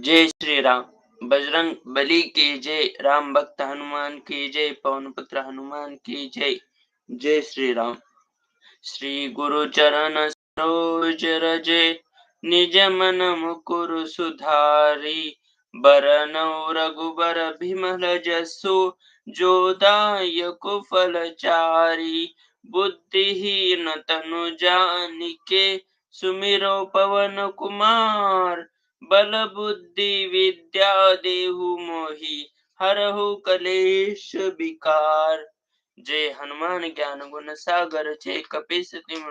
जय श्री राम। बजरंग बली की जय, राम भक्त हनुमान की जय, पवन पुत्र हनुमान की जय। जय श्री राम। श्री गुरु चरण सरोज रजे, निज मन मुकुर सुधारी। बरनौ रघुबर बिमल जसु जो दायक फलचारी बुद्धिहीन तनु जानिके, सुमिरो पवन कुमार। બલ બુદ્ધિ વિદ્યા દેહુ મોહી, હરહુ કલેશ વિકાર જય હનુમાન જ્ઞાન ગુણ સાગર છે કપિસ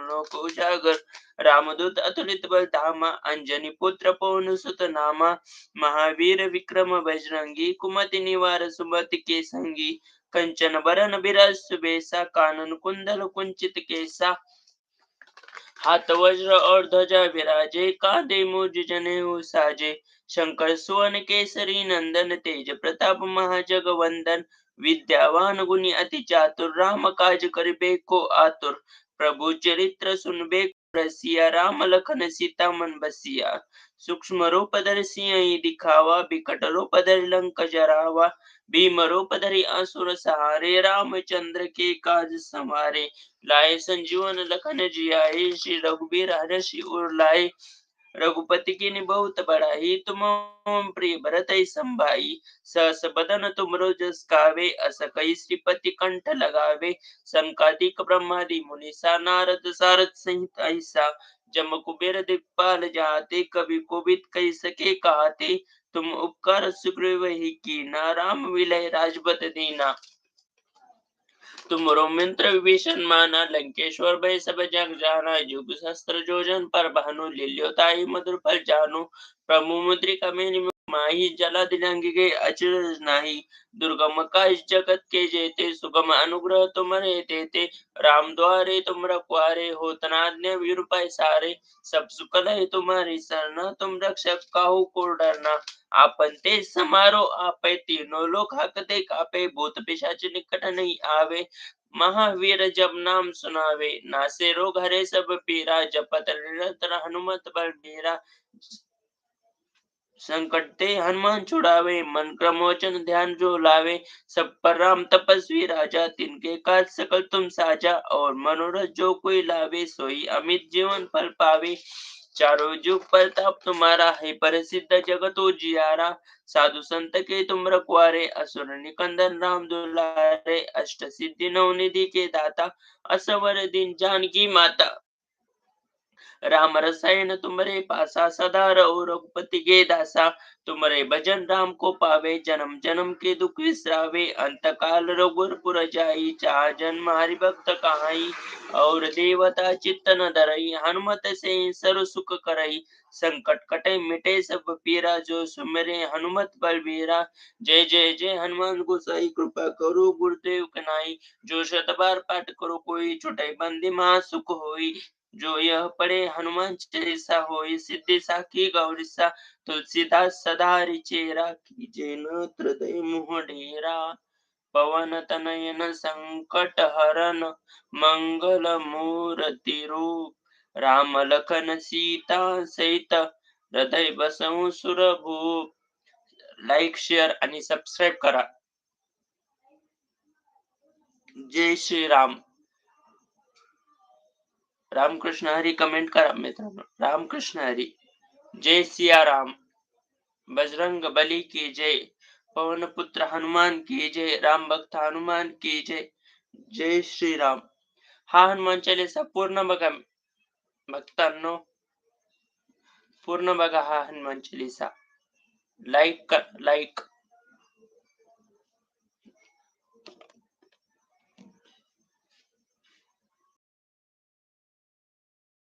લોક ઉજાગર. રામદૂત અતુલિત બલધામા અંજની પુત્ર પવન સુત નામા. મહાવીર વિક્રમ બજરંગી, કુમતિ નિવાર સુમતિ કે સંગી કંચન બરન બિરસ સુબેસા કાનન કુંડલ કુંચિત કેસા. हाथ वज्र और ध्वजा विराजे, कांधे मुज जने साजे। शंकर, सुवन, केसरी, नंदन, तेज प्रताप महाजग वंदन विद्यावान गुणी अति चातुर, राम काज कर बे को आतुर। प्रभु चरित्र सुनबे रसिया राम लखन सीता मन बसिया सूक्ष्म रूप धर सिंह दिखावा बिकट रूप धर लंक जरावा भीम रूप धरि असुर सहारे रामचंद्र के काज संवारे लाए संजीवन लखन जियाए श्री रघुबीर हर्षि उर लाए रघुपति की बहुत बड़ाई तुम प्रिय भरत संभाई सहस बदन तुम रोजस कावे अस कई श्रीपति कंठ लगावे। संकादिक ब्रह्मादि मुनिसा नारद सारद सहित ऐसा। जम कुबेर दिक्पाल जाते, कवि कोविद कई सके कहते। तुम उपकार सुग्रीव ही की ना राम विलय राजपत दीना। तुम मित्र विभीषण माना लंकेश्वर भय सब जग जाना युग शस्त्र जोजन पर भानु लील्योताई मधुर फल जानु प्रभु मुद्रिका मेरी माही जला दिलंगी गए अचरज नाही. दुर्गम काश जगत के जेते, सुगम अनुग्रह तुम्हारे देते. राम द्वारे तुम रखवारे हो तनाज्ञ वीर सारे. सब सुकल है तुम्हारी सरना तुम रक्षक काहू को डरना. आपन ते समारो, आपे तीनों लोग हकते कापे. भूत पिशाच निकट नहीं आवे. महावीर जब नाम सुनावे. नासे रोग हरे सब पीरा. जपत निरंतर हनुमत बल मेरा संकट ते हनुमान छुड़ावे, मन क्रमोचन ध्यान जो लावे, सब पर राम तपस्वी राजा, तिनके काज सकल तुम साजा और मनोरथ जो कोई लावे, सोई अमित जीवन फल पावे। चारों युग प्रताप तुम्हारा, है प्रसिद्ध जगत जियारा, साधु संत के तुम रखवारे, असुर निकंदन राम दुलारे, अष्ट सिद्धि नवनिधि के दाता, असवर दिन जानकी माता। राम रसायन तुमरे पासा सदा रहो, रघुपति के दासा। तुमरे भजन राम को पावे, जन्म जन्म के दुख विसरावे। अंत काल रघुरपुर जाई, चाह जन्म हरि भक्त कहाई। और देवता चित्त न धरई, हनुमत से सर्व सुख करई। संकट कटे मिटे सब पीरा, जो सुमरे हनुमत बलबीरा जय जय जय, हनुमान गोसाई, कृपा करो गुरुदेव कनाई। जो शत बार पाठ करो, कोई छुटाई बंदी महा सुख होई। जो यह पढ़े हनुमान चालीसा हो सिद्धि साखी गौरीसा, तुलसीदास सदा रिचेरा, कीजे हृदय मुह ढेरा पवन तनयन संकट हरन, मंगल मूर्ति रूप। राम लखन सीता सहित हृदय बसऊ सुरभूप। लाईक शेअर आणि सबस्क्राईब करा। जय श्री राम रामकृष्ण हरी कमेंट करा मित्रांनो. रामकृष्ण हरी. जय सिया राम बजरंग बली की जय. पवन पुत्र हनुमान की जय. राम भक्त हनुमान की जय. जय श्री राम हा हनुमान चालीसा पूर्ण बघा भक्तांनो, पूर्ण बघा हा हनुमान चालीसा. लाईक कर लाईक